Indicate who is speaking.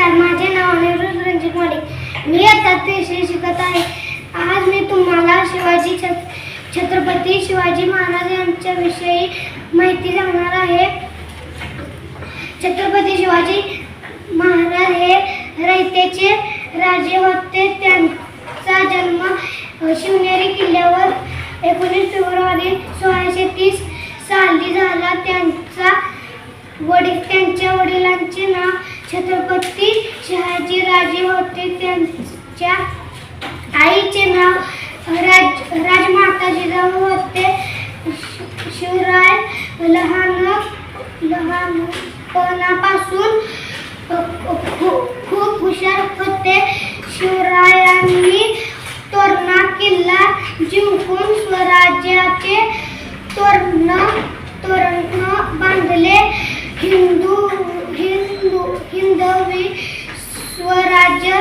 Speaker 1: नमस्कार माझे नाव अनिरुद्ध रंजित मालिक मी आता तिसरी शिकत आहे. आज मी तुम्हाला शिवाजी छत्रपती शिवाजी महाराज यांच्याविषयी माहिती सांगणार आहे. छत्रपती शिवाजी महाराज हे रयतेचे राजे होते. त्यांचा जन्म शिवनेरी किल्ल्यावर एकोणीस फेब्रुवारी सोळाशे तीस साली झाला. त्यां वडील त्यांच्या वडिलांचे नाव छत्रपती शहाजी राजे होते. त्यांच्या आईचे नाव राज राजमाता जिजाऊ होते. शि- शिवराय लहान लहानपणापासून खूप खूप हुशार होते. शिवरायांनी तोरणा किल्ला जिंकून स्वराज्याचे तोरण हिंदू हिंदू हिंदवी स्वराज्य